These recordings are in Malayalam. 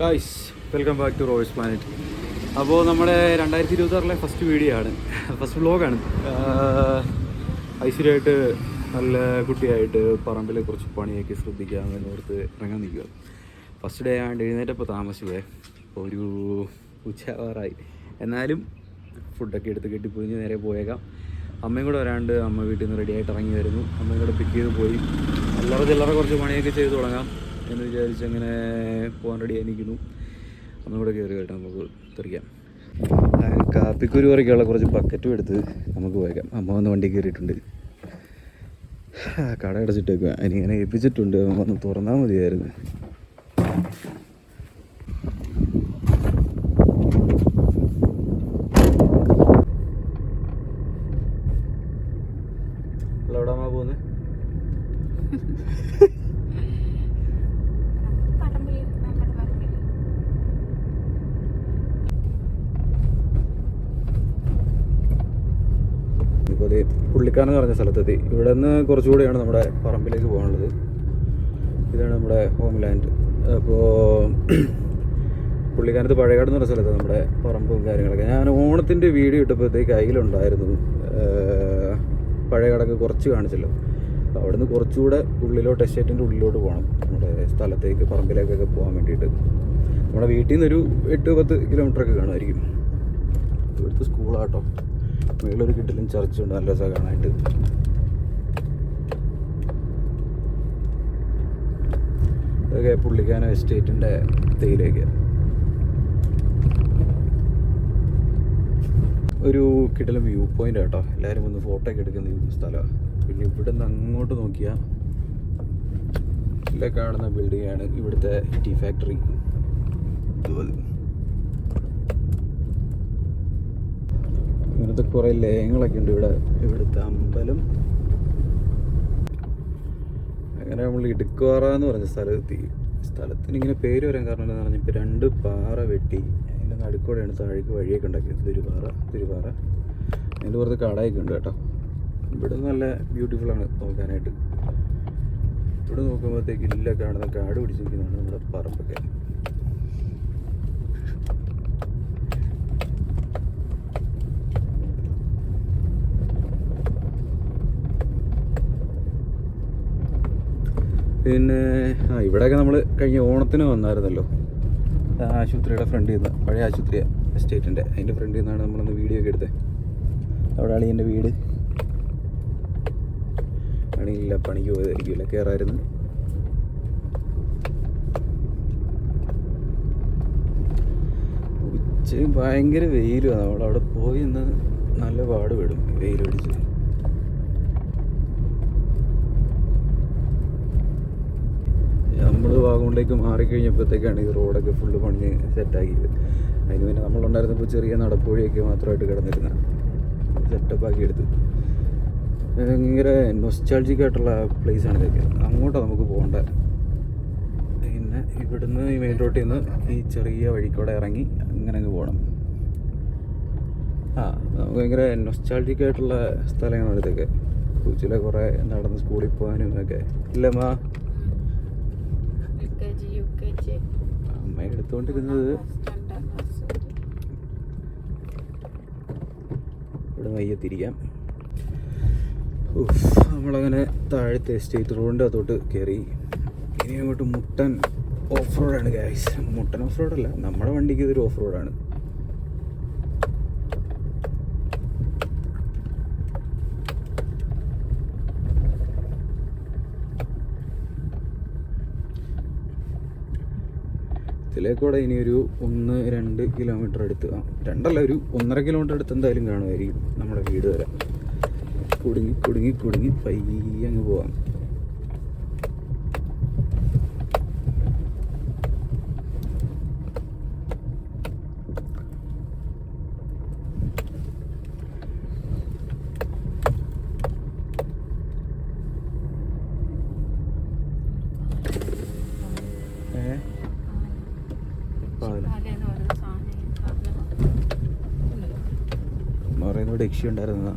Guys welcome back to Roy's planet അപ്പോൾ നമ്മുടെ രണ്ടായിരത്തി ഇരുപത്താറിലെ ഫസ്റ്റ് വീഡിയോ ആണ്. ഫസ്റ്റ് വ്ലോഗാണ് ഐശ്വര്യമായിട്ട് നല്ല കുട്ടിയായിട്ട് പറമ്പിൽ കുറച്ച് പണിയൊക്കെ ശ്രദ്ധിക്കാമെന്ന് ഓർത്ത് ഇറങ്ങാൻ നിൽക്കുക. ഫസ്റ്റ് ഡേ ആണ്ട് എഴുന്നേറ്റപ്പോൾ താമസിച്ചേ ഒരു ഉച്ചവാറായി എന്നാലും ഫുഡൊക്കെ എടുത്ത് കെട്ടിപ്പൊഴിഞ്ഞ് നേരെ പോയേക്കാം. അമ്മയും കൂടെ വരാണ്ട് അമ്മ വീട്ടിൽ നിന്ന് റെഡിയായിട്ട് ഇറങ്ങി വരുന്നു. അമ്മയും കൂടെ പിക്ക് ചെയ്ത് പോയി. അല്ലറ ചില്ലറ കുറച്ച് പണിയൊക്കെ ചെയ്ത് തുടങ്ങാം. എന്ന് വിചാരിച്ച് അങ്ങനെ പോകാൻ റെഡി ആയിരിക്കുന്നു. അമ്മ ഇവിടെ കയറി കേട്ടോ നമുക്ക് തെറിക്കാം. കാപ്പിക്കുരു പറിക്കാനുള്ള കുറച്ച് ബക്കറ്റും എടുത്ത് നമുക്ക് പോയേക്കാം. അമ്മ വന്ന് വണ്ടി കയറിയിട്ടുണ്ട്. കട അടച്ചിട്ടേക്കുക അതിനിങ്ങനെ ഏൽപ്പിച്ചിട്ടുണ്ട്. അമ്മ വന്ന് തുറന്നാൽ മതിയായിരുന്നു ഹലോ എവിടെ അമ്മ പോകുന്നത് പടമ്പലി നമ്മുടെ പറമ്പിൽ ഇപ്പോൾ അത് പുള്ളിക്കാനെന്ന് പറഞ്ഞ സ്ഥലത്തെത്തി. ഇവിടെ നിന്ന് കുറച്ചുകൂടെയാണ് നമ്മുടെ പറമ്പിലേക്ക് പോകാനുള്ളത്. ഇതാണ് നമ്മുടെ ഹോം ലാൻഡ് അപ്പോൾ പുള്ളിക്കാനത്ത് പഴയകാട് എന്ന് പറഞ്ഞ സ്ഥലത്ത് നമ്മുടെ പറമ്പും കാര്യങ്ങളൊക്കെ. ഞാൻ ഓണത്തിന്റെ വീഡിയോ ഇട്ടപ്പോഴത്തേക്ക് അതിലുണ്ടായിരുന്നു പഴയകാടൊക്കെ കുറച്ച് കാണിച്ചല്ലോ. അപ്പോൾ അവിടെ നിന്ന് കുറച്ചുകൂടെ ഉള്ളിലോട്ട് എസ്റ്റേറ്റിന്റെ ഉള്ളിലോട്ട് പോകണം. നമ്മുടെ സ്ഥലത്തേക്ക് പറമ്പിലേക്കൊക്കെ പോകാൻ വേണ്ടിയിട്ട്. നമ്മുടെ വീട്ടിൽ നിന്ന് ഒരു എട്ട് പത്ത് കിലോമീറ്ററൊക്കെ കാണുമായിരിക്കും. ഇവിടുത്തെ സ്കൂളാട്ടോ മേളൊരു ചർച്ച ചർച്ചുണ്ട് നല്ല രസമാണ് കാണാനായിട്ട് ഇതൊക്കെ പുള്ളിക്കാനം എസ്റ്റേറ്റിന്റെ തേയിലേക്ക് ഒരു കിട്ടലും വ്യൂ പോയിന്റ് കേട്ടോ. എല്ലാവരും ഒന്ന് ഫോട്ടോ ഒക്കെ എടുക്കുന്ന സ്ഥലമാണ് പിന്നെ ഇവിടെ നിന്ന് അങ്ങോട്ട് നോക്കിയാൽ ഇല്ല കാണുന്ന ആണ് ഇവിടുത്തെ ടീ ഫാക്ടറി ഇതുപോലെ. ഇങ്ങനത്തെ കുറേ ലയങ്ങളൊക്കെ ഉണ്ട് ഇവിടെ. ഇവിടുത്തെ അമ്പലം. അങ്ങനെ നമ്മൾ ഇടുക്കുവാറ എന്ന് പറഞ്ഞ സ്ഥലത്തെത്തി സ്ഥലത്തിന് ഇങ്ങനെ പേര് വരാൻ കാരണം എന്താണെന്ന് പറഞ്ഞാൽ ഇപ്പോൾ രണ്ട് പാറ വെട്ടി അതിന്റെ നടുക്കൂടെയാണ് താഴേക്ക് വഴിയൊക്കെ ഉണ്ടാക്കിയത്. തിരുപാറ തിരുപാറ അതിന്റെ പുറത്ത് കടയൊക്കെ ഉണ്ട് കേട്ടോ. ഇവിടെ നല്ല ബ്യൂട്ടിഫുൾ ആണ് നോക്കാനായിട്ട്. ഇവിടെ നോക്കുമ്പോഴത്തേക്ക് ഇല്ല കാണുന്ന കാട് പിടിച്ചിരിക്കുന്നതാണ് നമ്മുടെ പറമ്പൊക്കെ. പിന്നെ ആ ഇവിടെയൊക്കെ നമ്മൾ കഴിഞ്ഞ ഓണത്തിന് വന്നായിരുന്നല്ലോ. ആശുപത്രിയുടെ ഫ്രണ്ടിൽ നിന്ന് പഴയ ആശുപത്രി എസ്റ്റേറ്റിന്റെ അതിന്റെ ഫ്രണ്ടിൽ നിന്നാണ് നമ്മളൊന്ന് വീഡിയോ ഒക്കെ എടുത്തത് അവിടെ അളിയന്റെ വീട്. പണിയില്ല പണിക്ക് പോയതായിരിക്കില്ല കയറായിരുന്നു ഉച്ച ഭയങ്കര വെയിലുമാണ് നമ്മളവിടെ പോയി ഇന്ന് നല്ല പാട് വിടും വെയിൽ വാഗമണിലേക്ക് മാറിക്കഴിഞ്ഞപ്പോഴത്തേക്കാണ് ഈ റോഡൊക്കെ ഫുള്ള് പണിഞ്ഞ് സെറ്റാക്കിയത് അതിന് പിന്നെ നമ്മളുണ്ടായിരുന്നപ്പോൾ ചെറിയ നടപ്പുഴയൊക്കെ മാത്രമായിട്ട് കിടന്നിരുന്ന സെറ്റപ്പ് ആക്കി എടുത്ത്. ഭയങ്കര നൊസ്റ്റാൾജിക് ആയിട്ടുള്ള പ്ലേസാണ് ഇതൊക്കെ. അങ്ങോട്ടാണ് നമുക്ക് പോകേണ്ടത് പിന്നെ ഇവിടുന്ന് ഈ മെയിൻ റോട്ടിൽ നിന്ന് ഈ ചെറിയ വഴിക്കൂടെ ഇറങ്ങി അങ്ങനെ അങ്ങ് പോകണം ആ നമുക്ക് ഭയങ്കര നൊസ്റ്റാൾജിക് ആയിട്ടുള്ള സ്ഥലങ്ങളാണ് ഇതൊക്കെ. കൊച്ചിയിലെ കുറേ നടന്ന് സ്കൂളിൽ പോകാനും ഒക്കെ. ഇല്ലമ്മ എടുത്തുകൊണ്ടിരുന്നത്. ഇവിടെ വയ്യത്തിരിക്കാം നമ്മളങ്ങനെ താഴത്തെ എസ്റ്റേറ്റ് റോഡിന്റെ അകത്തോട്ട് കയറി ഇനി അങ്ങോട്ട് മുട്ടൻ ഓഫ് റോഡാണ് ഗായ്സ് മുട്ടൻ ഓഫ് റോഡല്ല നമ്മുടെ വണ്ടിക്ക് ഇതൊരു ഓഫ് റോഡാണ് ഇതിലേക്കൂടെ ഇനി ഒരു ഒന്ന് രണ്ട് കിലോമീറ്റർ അടുത്ത് ആ, രണ്ടല്ല ഒരു ഒന്നര കിലോമീറ്റർ അടുത്ത് എന്തായാലും കാണുമായിരിക്കും നമ്മുടെ വീട് വരെ. കുടുങ്ങി കുടുങ്ങി കുടുങ്ങി പയ്യെ അങ്ങ് പോവാം ഏ പാല പാലയെന്ന് പറയുന്ന സാധനം സാധനം എന്ന് പറയുന്നത് രക്ഷ ഉണ്ടായിരുന്നതാ.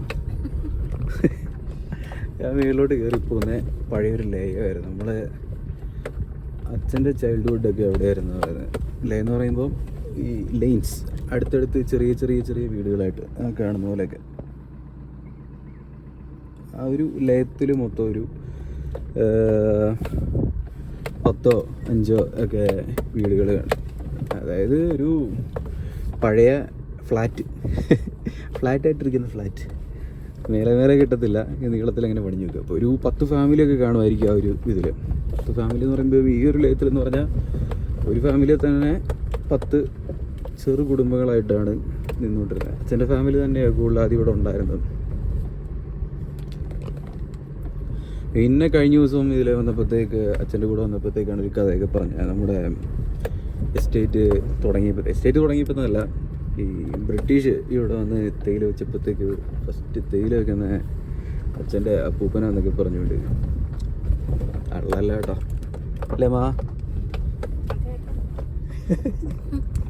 ഞാൻ മേളിലോട്ട് കയറി പോകുന്ന പഴയൊരു ലേയായിരുന്നു നമ്മൾ അച്ഛന്റെ ചൈൽഡ്ഹുഡൊക്കെ എവിടെയായിരുന്നു? ലേ എന്ന് പറയുമ്പോൾ ഈ ലെയിൻസ് അടുത്തടുത്ത് ചെറിയ ചെറിയ ചെറിയ വീടുകളായിട്ട് കാണുന്ന പോലെയൊക്കെ. ആ ഒരു ലയത്തിൽ മൊത്തം ഒരു പത്തോ അഞ്ചോ ഒക്കെ വീടുകൾ കാണും. അതായത് ഒരു പഴയ ഫ്ലാറ്റ് ഫ്ലാറ്റായിട്ടിരിക്കുന്ന ഫ്ലാറ്റ്. മേലെ മേലെ കിട്ടത്തില്ല. നീളത്തിൽ അങ്ങനെ പണിഞ്ഞു നിൽക്കുക അപ്പോൾ ഒരു പത്ത് ഫാമിലിയൊക്കെ കാണുമായിരിക്കും ആ ഒരു ഇതിൽ പത്ത് ഫാമിലി എന്ന് പറയുമ്പോൾ ഈ ഒരു ലയത്തിൽ എന്ന് പറഞ്ഞാൽ ഒരു ഫാമിലിയിൽ തന്നെ പത്ത് ചെറു കുടുംബങ്ങളായിട്ടാണ് നിന്നുകൊണ്ടിരുന്നത്. അച്ഛന്റെ ഫാമിലി തന്നെയാണ് കൂടുതൽ ആദ്യം ഇവിടെ ഉണ്ടായിരുന്നത്. പിന്നെ കഴിഞ്ഞ ദിവസം ഇതിൽ വന്നപ്പോഴത്തേക്ക് അച്ഛന്റെ കൂടെ വന്നപ്പോഴത്തേക്കാണ് ഒരു കഥയൊക്കെ പറഞ്ഞത്. നമ്മുടെ എസ്റ്റേറ്റ് തുടങ്ങിയപ്പോൾ എസ്റ്റേറ്റ് തുടങ്ങിയപ്പോൾ അല്ല. ഈ ബ്രിട്ടീഷ് ഇവിടെ വന്ന് തേയില വെച്ചപ്പോഴത്തേക്ക് ഫസ്റ്റ് തേയില വെക്കുന്ന അച്ഛന്റെ അപ്പൂപ്പനാന്നൊക്കെ പറഞ്ഞുകൊണ്ട്. അള്ളല്ല കേട്ടോ അല്ലേ മാ?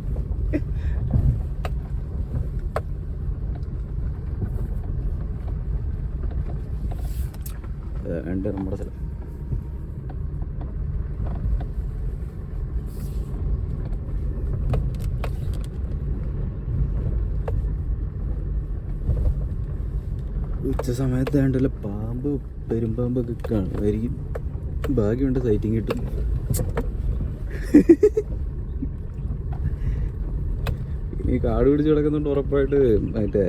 ഉണ്ട് നമ്മുടെ സ്ഥലം. ഉച്ച സമയത്ത് വേണ്ടല്ല പാമ്പ് പെരുമ്പാമ്പൊക്കെ കാണുമായിരിക്കും ഭാഗ്യമുണ്ട് സൈറ്റിങ് കിട്ടും. ഇനി കാട് പിടിച്ച് കിടക്കുന്നുണ്ട് ഉറപ്പായിട്ട്. മറ്റേ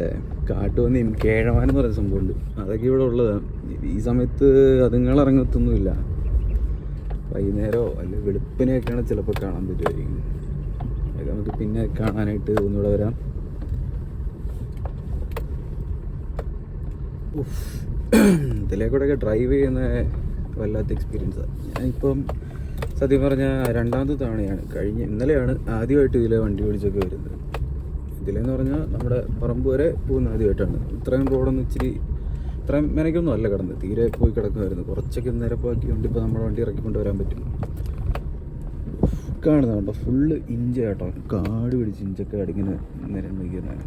കാട്ടുപന്നിയും കേഴമാൻ എന്ന് പറയുന്ന സംഭവമുണ്ട്. അതൊക്കെ ഇവിടെ ഉള്ളതാണ് ഈ സമയത്ത് അതുങ്ങൾ ഇറങ്ങത്തൊന്നുമില്ല. വൈകുന്നേരമോ അല്ലെ വെളുപ്പിനെയൊക്കെയാണ് ചിലപ്പോൾ കാണാൻ പറ്റുമായിരിക്കും അതൊക്കെ നമുക്ക് പിന്നെ കാണാനായിട്ട് ഒന്നുകൂടെ വരാം. ഇതിലേക്കൂടെയൊക്കെ ഡ്രൈവ് ചെയ്യുന്ന വല്ലാത്ത എക്സ്പീരിയൻസാണ് ഞാനിപ്പം സത്യം പറഞ്ഞാൽ രണ്ടാമത്തെ തവണയാണ്. കഴിഞ്ഞ ഇന്നലെയാണ് ആദ്യമായിട്ട് ഇതിലെ വണ്ടി ഓടിച്ചൊക്കെ വരുന്നത്. ഇതിലെന്ന് പറഞ്ഞാൽ നമ്മുടെ പറമ്പ് വരെ പോകുന്ന ആദ്യമായിട്ടാണ്. ഇത്രയും റോഡൊന്നും ഇച്ചിരി ഇത്രയും മെനക്കൊന്നും അല്ല കിടന്ന്. തീരെ പോയി കിടക്കുമായിരുന്നു. കുറച്ചൊക്കെ നിരപ്പാക്കിക്കൊണ്ട് ഇപ്പോൾ നമ്മുടെ വണ്ടി ഇറക്കിക്കൊണ്ട് വരാൻ പറ്റും. കാണുന്ന കേട്ടോ ഫുള്ള് ഇഞ്ച കാട് പിടിച്ച് ഇഞ്ചൊക്കെ അടിങ്ങനെ നിരന്നിരിക്കുന്നതാണ്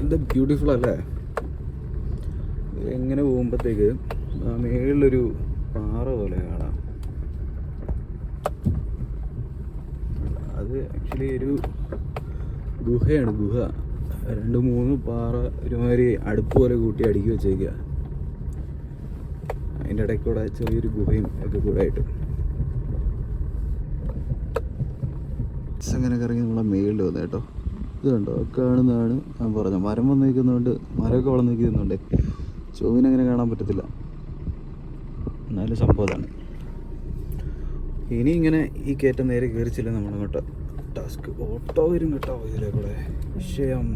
എന്താ ബ്യൂട്ടിഫുൾ അല്ലേ? എങ്ങനെ പോകുമ്പോഴത്തേക്ക് മേളിലൊരു പാറ പോലെ കാണാം. അത് ആക്ച്വലി ഒരു ഗുഹയാണ് ഗുഹ. രണ്ട് മൂന്ന് പാറ ഒരുമാതിരി അടുപ്പ് പോലെ കൂട്ടി അടുക്കി വെച്ചേക്കുക അതിന്റെ ഇടയ്ക്ക് കൂടെ ചെറിയൊരു ഗുഹയും ഒക്കെ കൂടെ ആയിട്ട് അങ്ങനെ കറങ്ങി നമ്മളെ മേളിൽ വന്നു കേട്ടോ. ഇത് കണ്ടോ കാണുന്നതാണ് ഞാൻ പറഞ്ഞത്. മരം വന്ന് നിൽക്കുന്നതുകൊണ്ട് മരമൊക്കെ വളർന്ന് നിൽക്കുന്നുണ്ട് ചൊവ്വിനങ്ങനെ കാണാൻ പറ്റത്തില്ല. നല്ല സംഭവമാണ് ഇനി ഇങ്ങനെ ഈ കയറ്റം നേരെ കയറിച്ചില്ല നമ്മളങ്ങോട്ട് ടാസ്ക് ഓട്ടോ വരും കേട്ടോ ഇതിലെ കൂടെ. വിഷയം.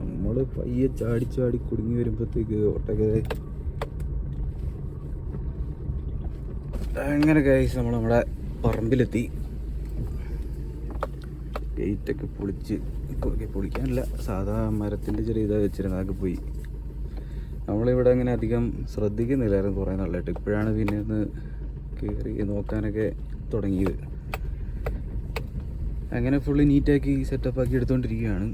നമ്മൾ പയ്യെ ചാടി ചാടി കുടുങ്ങി വരുമ്പോഴത്തേക്ക് ഓട്ടൊക്കെ അങ്ങനെ കഴിച്ച് നമ്മൾ നമ്മുടെ പറമ്പിലെത്തി. ഗേറ്റൊക്കെ പൊളിച്ച് പൊളിക്കാനല്ല സാധാ മരത്തിന്റെ ചെറിയ ഇതാ വെച്ചിരുന്നത് അതൊക്കെ പോയി. നമ്മളിവിടെ അങ്ങനെ അധികം ശ്രദ്ധിക്കുന്നില്ലായിരുന്നു കുറേ നാളായിട്ട്. ഇപ്പോഴാണ് പിന്നെ ഒന്ന് കയറി നോക്കാനൊക്കെ തുടങ്ങിയത്. അങ്ങനെ ഫുള്ള് നീറ്റാക്കി സെറ്റപ്പ് ആക്കി എടുത്തുകൊണ്ടിരിക്കുകയാണ്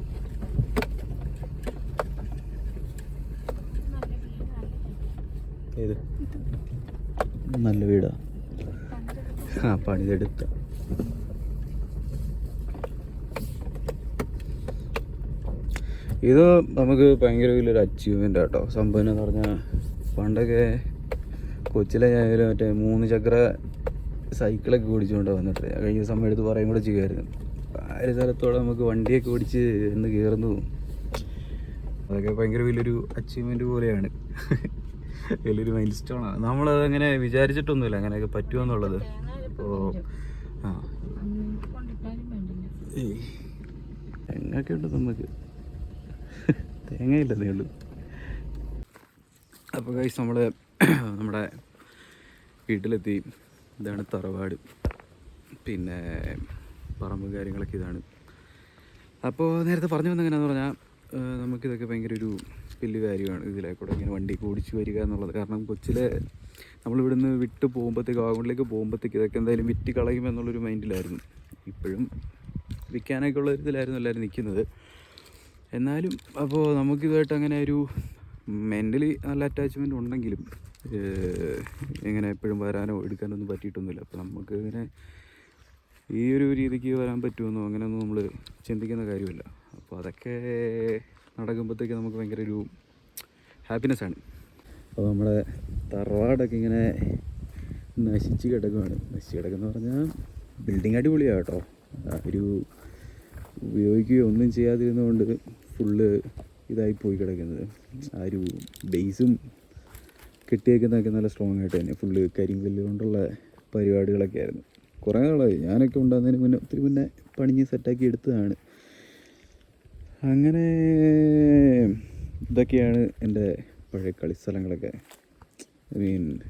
ഏത്? നല്ല വീടാ. ആ പണിതെടുത്ത. ഇത് നമുക്ക് ഭയങ്കര വലിയൊരു അച്ചീവ്മെന്റ് ആട്ടോ സംഭവം എന്ന് പറഞ്ഞാൽ പണ്ടൊക്കെ കൊച്ചിലെ ഞാനൊരു മറ്റേ മൂന്ന് ചക്ര സൈക്കിളൊക്കെ ഓടിച്ചുകൊണ്ട് വന്നിട്ട് ഞാൻ കഴിഞ്ഞ സമയം എടുത്ത് പറയും കൂടെ ചെയ്യുമായിരുന്നു ആ ഒരു സ്ഥലത്തോടെ നമുക്ക് വണ്ടിയൊക്കെ ഓടിച്ച് എന്ന് കയറുന്നു അതൊക്കെ ഭയങ്കര വലിയൊരു അച്ചീവ്മെന്റ് പോലെയാണ്. വലിയൊരു മൈൽ സ്റ്റോണാണ് നമ്മളത് അങ്ങനെ വിചാരിച്ചിട്ടൊന്നുമില്ല അങ്ങനെയൊക്കെ പറ്റുമെന്നുള്ളത് അപ്പോൾ ആ. ഉണ്ട് നമുക്ക്? തേങ്ങയില്ലെന്നേ ഉള്ളൂ അപ്പോൾ കഴിച്ച് നമ്മൾ നമ്മുടെ വീട്ടിലെത്തി. ഇതാണ് തറവാട്. പിന്നെ പറമ്പ് കാര്യങ്ങളൊക്കെ ഇതാണ്. അപ്പോൾ നേരത്തെ പറഞ്ഞു വന്നെങ്ങനെയാന്ന് പറഞ്ഞാൽ നമുക്കിതൊക്കെ ഭയങ്കര ഒരു വലിയ കാര്യമാണ് ഇതിലെ കൂടെ ഇങ്ങനെ വണ്ടി ഓടിച്ച് വരിക എന്നുള്ളത്. കാരണം കൊച്ചിലെ നമ്മളിവിടുന്ന് വിട്ട് പോകുമ്പോഴത്തേക്ക് വാഗണിലേക്ക് പോകുമ്പോഴത്തേക്ക് ഇതൊക്കെ എന്തായാലും വിറ്റ് കളയും എന്നുള്ളൊരു മൈൻഡിലായിരുന്നു ഇപ്പോഴും വിൽക്കാനൊക്കെ ഉള്ള ഇതിലായിരുന്നു എല്ലാവരും നിൽക്കുന്നത് എന്നാലും അപ്പോൾ നമുക്കിതായിട്ട് അങ്ങനെ ഒരു മെന്റലി നല്ല അറ്റാച്ച്മെന്റ് ഉണ്ടെങ്കിലും എങ്ങനെ എപ്പോഴും വരാനോ എടുക്കാനൊന്നും പറ്റിയിട്ടൊന്നുമില്ല. അപ്പോൾ നമുക്ക് ഇങ്ങനെ ഈ ഒരു രീതിക്ക് വരാൻ പറ്റുമെന്നോ അങ്ങനെയൊന്നും നമ്മൾ ചിന്തിക്കുന്ന കാര്യമില്ല. അപ്പോൾ അതൊക്കെ നടക്കുമ്പോഴത്തേക്ക് നമുക്ക് ഭയങ്കര ഒരു ഹാപ്പിനെസ് ആണ്. അപ്പോൾ നമ്മുടെ തറവാടൊക്കെ ഇങ്ങനെ നശിച്ച് കിടക്കുകയാണ് നശിച്ച് കിടക്കുന്ന പറഞ്ഞാൽ ബിൽഡിങ് അടിപൊളിയാണ് കേട്ടോ. ഒരു ഉപയോഗിക്കുകയോ ഒന്നും ചെയ്യാതിരുന്നതുകൊണ്ട് ഫുള്ള് ഇതായി പോയി കിടക്കുന്നത്. ആ ഒരു ബേസും കെട്ടിയേക്കുന്നതൊക്കെ നല്ല സ്ട്രോങ് ആയിട്ട് തന്നെ. ഫുള്ള് കരിങ്കല്ല് കൊണ്ടുള്ള പരിപാടികളൊക്കെ ആയിരുന്നു. കുറേ നാളായി. ഞാനൊക്കെ ഉണ്ടാകുന്നതിന് മുന്നേ ഒത്തിരി മുന്നേ പണിഞ്ഞ് സെറ്റാക്കി എടുത്തതാണ്. അങ്ങനെ ഇതൊക്കെയാണ് എന്റെ പഴയ കളിസ്ഥലങ്ങളൊക്കെ ഐ മീൻ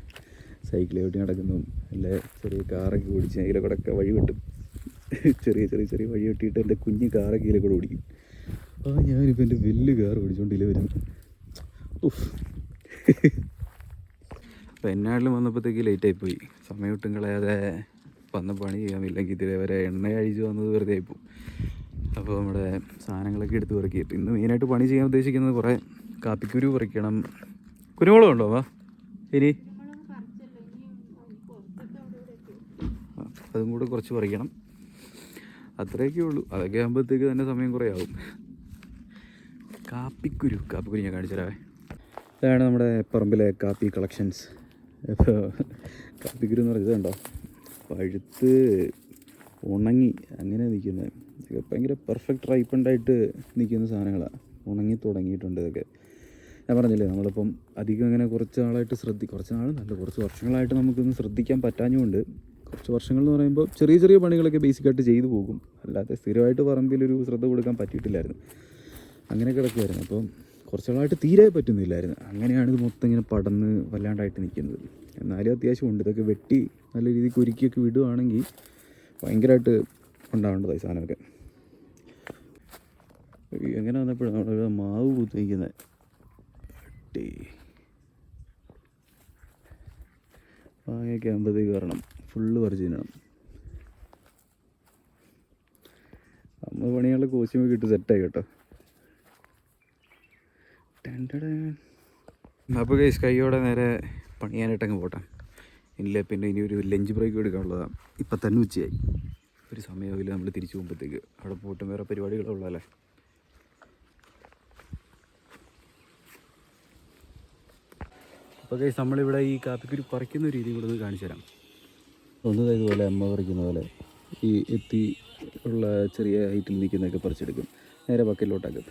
സൈക്കിൾ ചവിട്ടി നടക്കുന്നു. അല്ലെ? ചെറിയ കാറൊക്കെ ഓടിച്ച് അതിലെ കൂടെ വഴി വെട്ടും. ചെറിയ ചെറിയ ചെറിയ വഴി വെട്ടിയിട്ട് എന്റെ കുഞ്ഞ് കാറൊക്കെ ഇതിലെ കൂടെ ഓടിക്കും. ആ ഞാനിപ്പോൾ എന്റെ വലിയ കാർ പിടിച്ചോണ്ടില്ല വരുന്നു ഉഫ്. എന്നാളിലും വന്നപ്പോഴത്തേക്ക് ലേറ്റായി പോയി. സമയം ഒട്ടും കളയാതെ വന്ന പണി ചെയ്യാൻ ഇല്ലെങ്കിൽ ഇതിലെ വരെ എണ്ണ കഴിച്ചു വന്നത് വെറുതെ ആയിപ്പോവും അപ്പോൾ നമ്മുടെ സാധനങ്ങളൊക്കെ എടുത്ത് പെറുക്കിയിട്ട് ഇന്ന് മെയിനായിട്ട് പണി ചെയ്യാൻ ഉദ്ദേശിക്കുന്നത് കുറേ കാപ്പിക്കുരു പറിക്കണം. കുരുമുളക് ഉണ്ടോ വാ? ഇനി? അതും കൂടെ കുറച്ച് പറിക്കണം. അത്രയൊക്കെ ഉള്ളൂ. അതൊക്കെ ആകുമ്പോഴത്തേക്ക് തന്നെ സമയം കുറേ ആവും. കാപ്പിക്കുരു കാപ്പിക്കുരു ഞാൻ കാണിച്ചു തരാവേ. ഇതാണ് നമ്മുടെ പറമ്പിലെ കാപ്പി കളക്ഷൻസ്. ഇപ്പോൾ കാപ്പിക്കുരു എന്ന് പറയുന്നത് ഉണ്ടോ പഴുത്ത് ഉണങ്ങി അങ്ങനെ നിൽക്കുന്നത്. ഇതൊക്കെ ഭയങ്കര പെർഫെക്റ്റ് റൈപ്പുണ്ടായിട്ട് നിൽക്കുന്ന സാധനങ്ങളാണ് ഉണങ്ങി തുടങ്ങിയിട്ടുണ്ട് ഇതൊക്കെ. ഞാൻ പറഞ്ഞില്ലേ നമ്മളിപ്പം അധികം ഇങ്ങനെ കുറച്ച് നാളായിട്ട് ശ്രദ്ധി കുറച്ച് നാൾ നല്ല കുറച്ച് വർഷങ്ങളായിട്ട് നമുക്കൊന്ന് ശ്രദ്ധിക്കാൻ പറ്റാഞ്ഞുകൊണ്ട് കുറച്ച് വർഷങ്ങൾ എന്ന് പറയുമ്പോൾ ചെറിയ ചെറിയ പണികളൊക്കെ ബേസിക്കായിട്ട് ചെയ്തു പോകും. അല്ലാതെ സ്ഥിരമായിട്ട് പറമ്പിലൊരു ശ്രദ്ധ കൊടുക്കാൻ പറ്റിയിട്ടില്ലായിരുന്നു. അങ്ങനെ കിടക്കുമായിരുന്നു അപ്പം കുറച്ച് നാളായിട്ട് തീരെ പറ്റുന്നില്ലായിരുന്നു. അങ്ങനെയാണ് ഇത് മൊത്തം ഇങ്ങനെ പടന്ന് വല്ലാണ്ടായിട്ട് നിൽക്കുന്നത്. എന്നാലും അത്യാവശ്യം ഉണ്ട്. ഇതൊക്കെ വെട്ടി നല്ല രീതിക്ക് ഒരുക്കിയൊക്കെ വിടുവാണെങ്കിൽ ഭയങ്കരമായിട്ട് ഉണ്ടാവേണ്ടതായി സാധനമൊക്കെ. എങ്ങനെ വന്നപ്പോഴും നമ്മുടെ മാവ് കുത്തിക്കുന്നത് അട്ടി മാങ്ങയൊക്കെ ആകുമ്പോഴത്തേക്ക് വരണം. ഫുള്ള് പറിച്ച് തിന്നണം. നമ്മൾ പണിയുള്ള കോസ്റ്റ്യൂമൊക്കെ ഇട്ട് സെറ്റായി കേട്ടോ. അപ്പോൾ കേസ് കൈയോടെ നേരെ പണിയാനായിട്ട് അങ്ങ് പോട്ടെ. ഇല്ല പിന്നെ ഇനി ഒരു ലഞ്ച് ബ്രേക്ക് എടുക്കാനുള്ളതാണ് ഇപ്പം തന്നെ ഉച്ചയായി. ഒരു സമയമാവില്ല നമ്മൾ തിരിച്ചു പോകുമ്പോഴത്തേക്ക് അവിടെ പോയിട്ട് വേറെ പരിപാടികളുള്ളതല്ലേ അപ്പോൾ കേസ് നമ്മളിവിടെ ഈ കാപ്പിക്കുരു പറിക്കുന്ന രീതി കൂടെ ഒന്ന് കാണിച്ചു തരാം. ഒന്ന് ഇതുപോലെ അമ്മ പറിക്കുന്ന പോലെ ഈ എത്തി ഉള്ള ചെറിയ ഹൈറ്റിൽ നിൽക്കുന്നതൊക്കെ പറിച്ചെടുക്കും. നേരെ ബക്കറ്റിലോട്ടാക്കും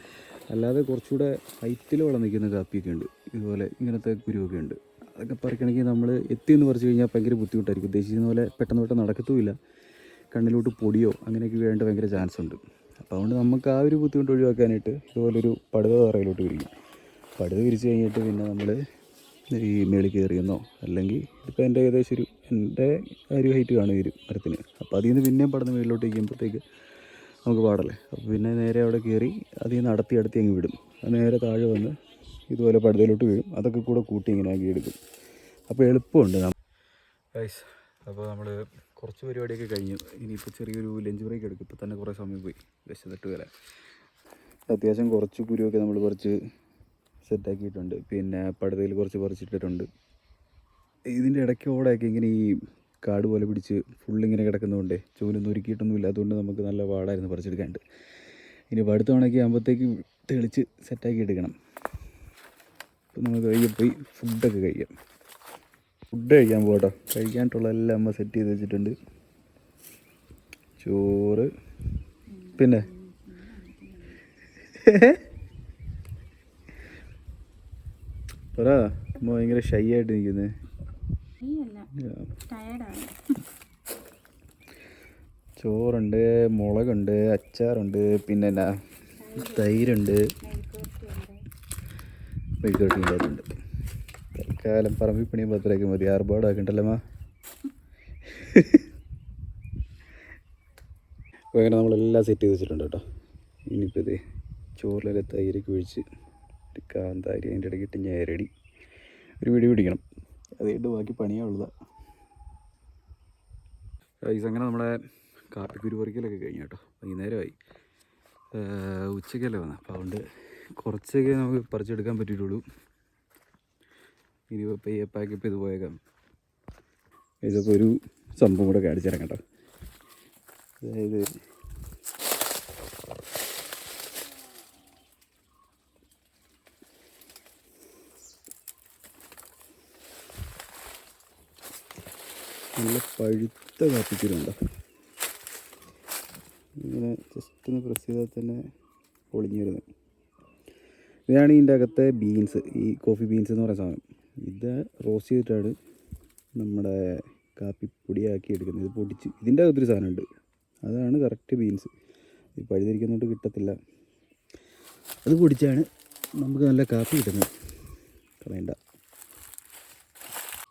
അല്ലാതെ കുറച്ചുകൂടെ ഹൈറ്റിൽ വളം നിൽക്കുന്ന കാപ്പിയൊക്കെ ഉണ്ട്. ഇതുപോലെ ഇങ്ങനത്തെ കുരുവൊക്കെ ഉണ്ട്. അതൊക്കെ പറിക്കണമെങ്കിൽ നമ്മൾ എത്തി എന്ന് പറിച്ചു കഴിഞ്ഞാൽ ഭയങ്കര ബുദ്ധിമുട്ടായിരിക്കും. ഉദ്ദേശിക്കുന്ന പോലെ പെട്ടെന്ന് പെട്ടെന്ന് നടക്കത്തുമില്ല. കണ്ണിലോട്ട് പൊടിയോ അങ്ങനെയൊക്കെ വീഴേണ്ട ഭയങ്കര ചാൻസ് ഉണ്ട്. അപ്പോൾ അതുകൊണ്ട് നമുക്ക് ആ ഒരു ബുദ്ധിമുട്ട് ഒഴിവാക്കാനായിട്ട് ഇതുപോലൊരു പടുത തറയിലോട്ട് വിരിക്കും പടുത വിരിച്ച് കഴിഞ്ഞിട്ട് പിന്നെ നമ്മൾ ഈ മേളിൽ കയറിയെന്നോ അല്ലെങ്കിൽ ഇപ്പോൾ എന്റെ ഏകദേശം ഒരു എന്റെ ഒരു ഹൈറ്റ് കാണും ഒരു മരത്തിന്. അപ്പോൾ അതിൽ നിന്ന് പിന്നെയും പടന്ന് മേളിലോട്ട് ഇരിക്കുമ്പോഴത്തേക്ക് നമുക്ക് പാടല്ലേ? അപ്പോൾ പിന്നെ നേരെ അവിടെ കയറി അതിൽ നിന്ന് അടത്തി അടത്തി അങ്ങ് വിടും. നേരെ താഴെ വന്ന് ഇതുപോലെ പടുതയിലോട്ട് വീഴും. അതൊക്കെ കൂടെ കൂട്ടി ഇങ്ങനെ ആക്കി എടുക്കും. അപ്പോൾ എളുപ്പമുണ്ട് ഗൈസ് അപ്പോൾ നമ്മൾ കുറച്ച് പരിപാടിയൊക്കെ കഴിഞ്ഞു. ഇനിയിപ്പോൾ ചെറിയൊരു ലഞ്ച് ബ്രേക്ക് എടുക്കും. ഇപ്പോൾ തന്നെ കുറേ സമയം പോയി. വിശന്നിട്ട് വരാൻ. അത്യാവശ്യം കുറച്ച് കുരുവൊക്കെ നമ്മൾ കുറച്ച് സെറ്റാക്കിയിട്ടുണ്ട് പിന്നെ പടുതയിൽ കുറച്ച് പറിച്ചിട്ടിട്ടുണ്ട്. ഇതിന്റെ ഇടയ്ക്ക് ഓടെയൊക്കെ ഇങ്ങനെ ഈ കാട് പോലെ പിടിച്ച് ഫുള്ളിങ്ങനെ കിടക്കുന്നതുകൊണ്ട് ചൂലൊന്നും ഒരുക്കിയിട്ടൊന്നുമില്ല. അതുകൊണ്ട് നമുക്ക് നല്ല പാടായിരുന്നു പറിച്ചെടുക്കാണ്ട് ഇനി അടുത്ത തവണയൊക്കെ ആകുമ്പോഴത്തേക്ക് തെളിച്ച് സെറ്റാക്കി എടുക്കണം. അപ്പം നമുക്ക് കഴിയാൻ പോയി ഫുഡൊക്കെ കഴിക്കാം. ഫുഡ് കഴിക്കാൻ പോകട്ടോ കഴിക്കാനായിട്ടുള്ള എല്ലാം അമ്മ സെറ്റ് ചെയ്ത് വെച്ചിട്ടുണ്ട്. ചോറ് പിന്നെ? പറ അമ്മ ഭയങ്കര ഷൈ ആയിട്ട് നിൽക്കുന്നത് ചോറുണ്ട് മുളകുണ്ട് അച്ചാറുണ്ട് പിന്നെ എന്നാ തൈരുണ്ട്. മെഴുകുവരട്ടിയുണ്ട് തൽക്കാലം പറമ്പിൽ പണി പത്രയ്ക്ക് മതി. ആർഭാടാക്കണ്ടല്ലോ മാ. അപ്പോൾ അങ്ങനെ നമ്മളെല്ലാം സെറ്റ് ചെയ്ത് വെച്ചിട്ടുണ്ട് കേട്ടോ. ഇനിയിപ്പോൾ ഇത് ചോറിലെ തൈരൊക്കെ ഒഴിച്ച് കാന്താരി അതിന്റെ ഇടയ്ക്ക് ഇട്ട് ഞേരടി. ഒരു വീഡിയോ പിടിക്കണം. അത് ബാക്കി ബാക്കി പണിയാനുള്ളതാണ് ഗൈസ് അങ്ങനെ നമ്മളെ കാപ്പിക്കുരു പറിക്കലൊക്കെ കഴിഞ്ഞു കേട്ടോ. വൈകുന്നേരമായി. ഉച്ചക്കല്ലേ വന്നത് അപ്പോൾ അതുകൊണ്ട് കുറച്ചൊക്കെ നമുക്ക് പറിച്ചെടുക്കാൻ പറ്റിയിട്ടുള്ളൂ. ഇനിയിപ്പോൾ പയ്യെ പാക്കപ്പ് ചെയ്ത് പോയേക്കാം. ഇതൊക്കെ ഒരു സംഭവം കൂടെ കാണിച്ചിറങ്ങട്ടോ അതായത് നല്ല പഴുത്ത കാപ്പിക്കുരുണ്ട് ഇങ്ങനെ ജസ്റ്റ് ഒന്ന് പ്രസ് ചെയ്താൽ തന്നെ പൊളിഞ്ഞു വരുന്നത്. ഇതാണ് ഇതിന്റെ അകത്തെ ബീൻസ് ഈ കോഫി ബീൻസ് എന്ന് പറയുന്ന സാധനം. ഇത് റോസ്റ്റ് ചെയ്തിട്ടാണ് നമ്മുടെ കാപ്പി പൊടിയാക്കി എടുക്കുന്നത്. ഇത് പൊടിച്ച് ഇതിന്റെ അകത്തൊരു സാധനമുണ്ട്. അതാണ് കറക്റ്റ് ബീൻസ് ഈ പഴുതിരിക്കുന്നതുകൊണ്ട് കിട്ടത്തില്ല. അത് പൊടിച്ചാണ് നമുക്ക് നല്ല കാപ്പി കിട്ടുന്നത്. കളയണ്ട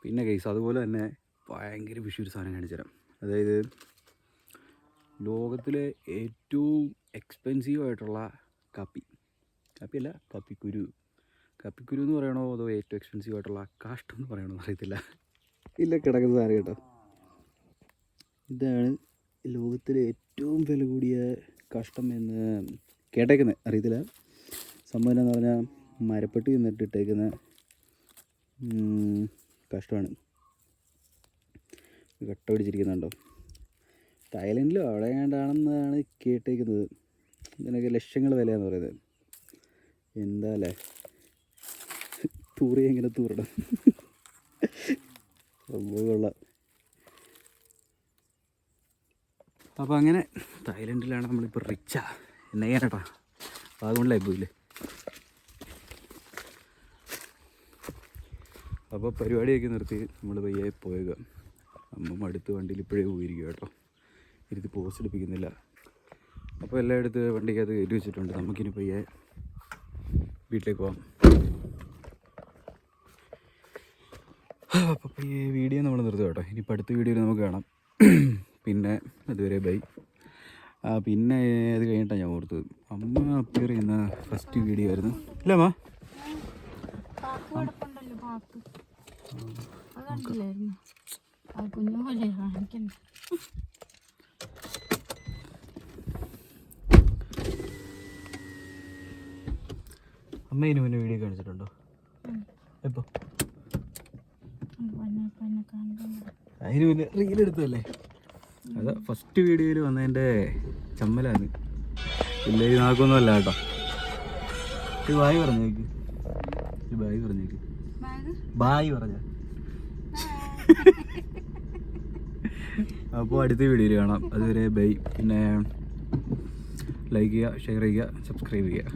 പിന്നെ കേസ് അതുപോലെ തന്നെ ഭയങ്കര വിഷു ഒരു സാധനം കാണിച്ചു തരാം അതായത് ലോകത്തിലെ ഏറ്റവും എക്സ്പെൻസീവ് ആയിട്ടുള്ള കാപ്പി. കാപ്പിയല്ല കാപ്പിക്കുരു. കാപ്പിക്കുരു എന്ന് പറയണോ അതോ ഏറ്റവും എക്സ്പെൻസീവ് ആയിട്ടുള്ള കാഷ്ടം എന്ന് പറയണോ അറിയത്തില്ല. ഇല്ല കിടക്കുന്ന സാധനം കേട്ടോ. ഇതാണ് ലോകത്തിലെ ഏറ്റവും വില കൂടിയ കാഷ്ടം എന്ന് കേട്ടേക്കുന്നത് അറിയത്തില്ല. സംഭവം എന്ന് പറഞ്ഞാൽ മരപ്പെട്ടി നിന്നിട്ട് കഷ്ടമാണ് ഉം, കാഷ്ടമാണ് കട്ട പിടിച്ചിരിക്കുന്നുണ്ടോ തായ്ലൻഡിലോ അവിടെ ഏതാണെന്നാണ് കേട്ടിരിക്കുന്നത്. ഇതിനൊക്കെ ലക്ഷങ്ങൾ വിലയാന്ന് പറയുന്നത്. എന്താ അല്ലേ തൂറി എങ്ങനെ തൂറണം? സംഭവം കൊള്ളാം. അങ്ങനെ തായ്ലൻഡിലാണ് നമ്മളിപ്പോൾ റിച്ചാ. എന്നാ ചെയ്യാനട്ടാ അതുകൊണ്ടല്ലേ പോയില്ലേ? അപ്പോൾ പരിപാടിയൊക്കെ നിർത്തി. നമ്മൾ പയ്യെ പോയത് അമ്മ അടുത്ത് വണ്ടിയിൽ ഇപ്പോഴേ പോയിരിക്കും കേട്ടോ. ഇരുത്തി പോസ്റ്റ് എടുപ്പിക്കുന്നില്ല അപ്പോൾ എല്ലായിടത്ത് വണ്ടിക്കകത്ത് കയറ്റി വെച്ചിട്ടുണ്ട്. നമുക്കിനി പയ്യെ വീട്ടിലേക്ക് പോവാം. അപ്പോൾ പയ്യെ വീഡിയോ നമ്മൾ നിർത്തുക കേട്ടോ. ഇനിയിപ്പോൾ അടുത്ത വീഡിയോയിൽ നമുക്ക് കാണാം. പിന്നെ അതുവരെ ബൈ. പിന്നെ അത് കഴിഞ്ഞിട്ടാണ് ഞാൻ ഓർത്തത്. അമ്മ അപ്പിയർ ചെയ്യുന്ന ഫസ്റ്റ് വീഡിയോ ആയിരുന്നു. ഇല്ല അമ്മ. പാക്ക് ആ കുഞ്ഞു പോലെ കാണിക്കണ്ട അമ്മ ഇതിന് മുന്നേ വീഡിയോ കാണിച്ചിട്ടുണ്ടോ? കാണിക്കണ്ട അതിന് മുന്നേ റീൽ എടുത്തതല്ലേ? അത് ഫസ്റ്റ് വീഡിയോയിൽ വന്നതിന്റെ ചമ്മലാണ്. ഇത് നാക്കൊന്നുമല്ല കേട്ടോ. ഇത് ബായ് പറഞ്ഞേക്ക്. ബായ് പറഞ്ഞേക്ക്. ബായ് പറഞ്ഞ. അപ്പോൾ അടുത്ത വീഡിയോയിൽ കാണാം. അതുവരെ ബൈ. പിന്നെ ലൈക്ക് ചെയ്യുക ഷെയർ ചെയ്യുക സബ്സ്ക്രൈബ് ചെയ്യുക.